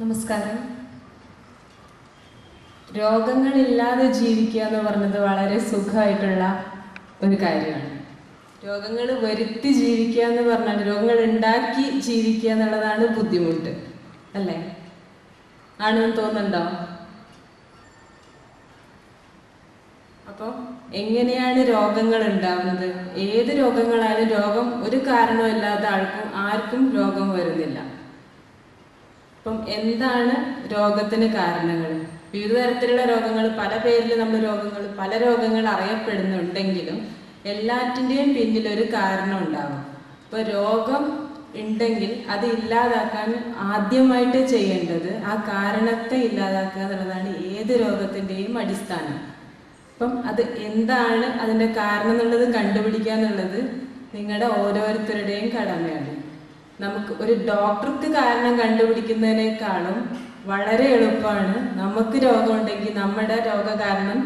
നമസ്കാരം. രോഗങ്ങളില്ലാതെ ജീവിക്കുക എന്ന് പറഞ്ഞത് വളരെ സുഖമായിട്ടുള്ള ഒരു കാര്യമാണ്. രോഗങ്ങൾ വരുത്തി ജീവിക്കുക എന്ന് പറഞ്ഞാൽ രോഗങ്ങൾ ഉണ്ടാക്കി ജീവിക്കുക എന്നുള്ളതാണ് ബുദ്ധിമുട്ട് അല്ലേ? ആണെന്ന് തോന്നുന്നുണ്ടോ? അപ്പോൾ എങ്ങനെയാണ് രോഗങ്ങൾ ഉണ്ടാവുന്നത്? ഏത് രോഗങ്ങളായാലും രോഗം? ഒരു കാരണമില്ലാത്ത ആൾക്കും ആർക്കും രോഗം വരുന്നില്ല. അപ്പം എന്താണ് രോഗത്തിന് കാരണങ്ങൾ? വിവിധ തരത്തിലുള്ള രോഗങ്ങൾ പല പേരിൽ നമ്മൾ രോഗങ്ങൾ പല രോഗങ്ങൾ അറിയപ്പെടുന്നുണ്ടെങ്കിലും എല്ലാറ്റിന്റെയും പിന്നിൽ ഒരു കാരണം ഉണ്ടാകും അപ്പോൾ രോഗം ഉണ്ടെങ്കിൽ അത് ഇല്ലാതാക്കാൻ ആദ്യമായിട്ട് ചെയ്യേണ്ടത് ആ കാരണത്തെ ഇല്ലാതാക്കുക എന്നുള്ളതാണ് ഏത് രോഗത്തിന്റെയും അടിസ്ഥാനം. അപ്പം അത് എന്താണ് അതിന്റെ കാരണം എന്നുള്ളത് കണ്ടുപിടിക്കുക എന്നുള്ളത് നിങ്ങളുടെ ഓരോരുത്തരുടെയും കടമയാണ്. നമുക്ക് ഒരു ഡോക്ടർക്ക് കാരണം കണ്ടുപിടിക്കുന്നതിനേക്കാളും വളരെ എളുപ്പമാണ്. നമുക്ക് രോഗമുണ്ടെങ്കിൽ നമ്മുടെ രോഗ കാരണം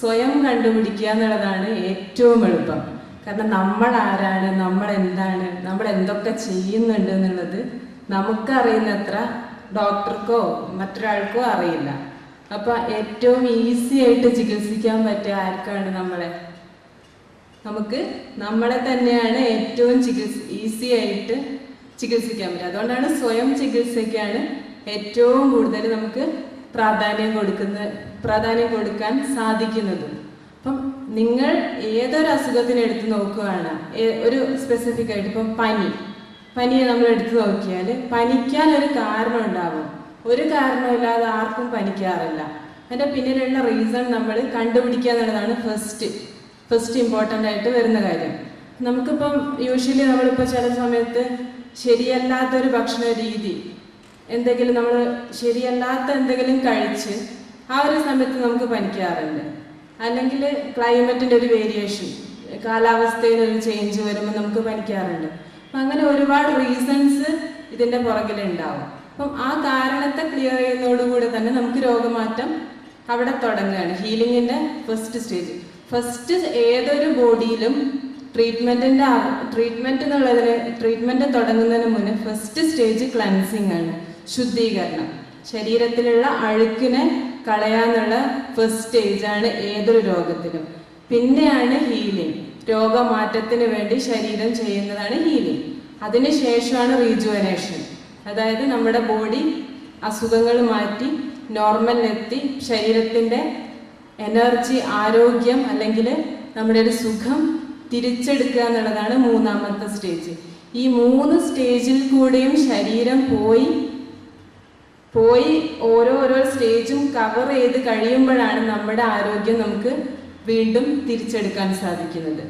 സ്വയം കണ്ടുപിടിക്കുക എന്നുള്ളതാണ് ഏറ്റവും എളുപ്പം. കാരണം നമ്മൾ ആരാണ് നമ്മൾ എന്താണ് നമ്മൾ എന്തൊക്കെ ചെയ്യുന്നുണ്ട് എന്നുള്ളത് നമുക്കറിയുന്നത്ര ഡോക്ടർക്കോ മറ്റൊരാൾക്കോ അറിയില്ല. അപ്പൊ ഏറ്റവും ഈസി ആയിട്ട് ചികിത്സിക്കാൻ പറ്റിയ ആർക്കാണ് നമ്മളെ? നമുക്ക് നമ്മളെ തന്നെയാണ് ഏറ്റവും ചികിത്സ ഈസി ആയിട്ട് ചികിത്സിക്കാൻ പറ്റും. അതുകൊണ്ടാണ് സ്വയം ചികിത്സയ്ക്കാണ് ഏറ്റവും കൂടുതൽ നമുക്ക് പ്രാധാന്യം കൊടുക്കുന്ന പ്രാധാന്യം കൊടുക്കാൻ സാധിക്കുന്നത്. അപ്പം നിങ്ങൾ ഏതൊരു അസുഖത്തിന് എടുത്ത് നോക്കുകയാണ് ഒരു സ്പെസിഫിക് ആയിട്ട് ഇപ്പം പനി. പനിയെ നമ്മൾ എടുത്തു നോക്കിയാൽ പനിക്കാൻ ഒരു കാരണം ഉണ്ടാവും. ഒരു കാരണമില്ലാതെ ആർക്കും പനിക്കാറില്ല. അതിന്റെ പിന്നിലുള്ള റീസൺ നമ്മൾ കണ്ടുപിടിക്കുക എന്നുള്ളതാണ് ഫസ്റ്റ് ഫസ്റ്റ് ഇമ്പോർട്ടന്റ് ആയിട്ട് വരുന്ന കാര്യം. നമുക്കിപ്പം യൂഷ്വലി നമ്മളിപ്പോൾ ചില സമയത്ത് ശരിയല്ലാത്തൊരു ഭക്ഷണ രീതി എന്തെങ്കിലും നമ്മൾ ശരിയല്ലാത്ത എന്തെങ്കിലും കഴിച്ച് ആ ഒരു സമയത്ത് നമുക്ക് പനിക്കാറുണ്ട്. അല്ലെങ്കിൽ ക്ലൈമറ്റിന്റെ ഒരു വേരിയേഷൻ കാലാവസ്ഥയിൽ ഒരു ചേഞ്ച് വരുമ്പോൾ നമുക്ക് പനിക്കാറുണ്ട്. അപ്പം അങ്ങനെ ഒരുപാട് റീസൺസ് ഇതിന്റെ പുറകിലുണ്ടാവും. അപ്പം ആ കാരണത്തെ ക്ലിയർ ചെയ്യുന്നതോടുകൂടി തന്നെ നമുക്ക് രോഗമാറ്റം അവിടെ തുടങ്ങുകയാണ്. ഹീലിങ്ങിന്റെ ഫസ്റ്റ് സ്റ്റേജ് ഫസ്റ്റ് ഏതൊരു ബോഡിയിലും ട്രീറ്റ്മെന്റിന്റെ ട്രീറ്റ്മെന്റ് എന്നുള്ളതിന് ട്രീറ്റ്മെന്റ് തുടങ്ങുന്നതിന് മുന്നേ ഫസ്റ്റ് സ്റ്റേജ് ക്ലൻസിങ് ആണ് ശുദ്ധീകരണം. ശരീരത്തിലുള്ള അഴുക്കിനെ കളയാന്നുള്ള ഫസ്റ്റ് സ്റ്റേജാണ് ഏതൊരു രോഗത്തിലും പിന്നെയാണ് ഹീലിംഗ് രോഗമാറ്റത്തിന് വേണ്ടി ശരീരം ചെയ്യുന്നതാണ് ഹീലിംഗ് അതിനുശേഷമാണ് റീജുവനേഷൻ അതായത് നമ്മുടെ ബോഡി അസുഖങ്ങൾ മാറ്റി നോർമലിലെത്തി ശരീരത്തിന്റെ എനർജി ആരോഗ്യം അല്ലെങ്കിൽ നമ്മുടെ ഒരു സുഖം തിരിച്ചെടുക്കുക എന്നുള്ളതാണ് മൂന്നാമത്തെ സ്റ്റേജ് ഈ മൂന്ന് സ്റ്റേജിൽ കൂടെയും ശരീരം പോയി പോയി ഓരോരോ സ്റ്റേജും കവർ ചെയ്ത് കഴിയുമ്പോഴാണ് നമ്മുടെ ആരോഗ്യം നമുക്ക് വീണ്ടും തിരിച്ചെടുക്കാൻ സാധിക്കുന്നത്.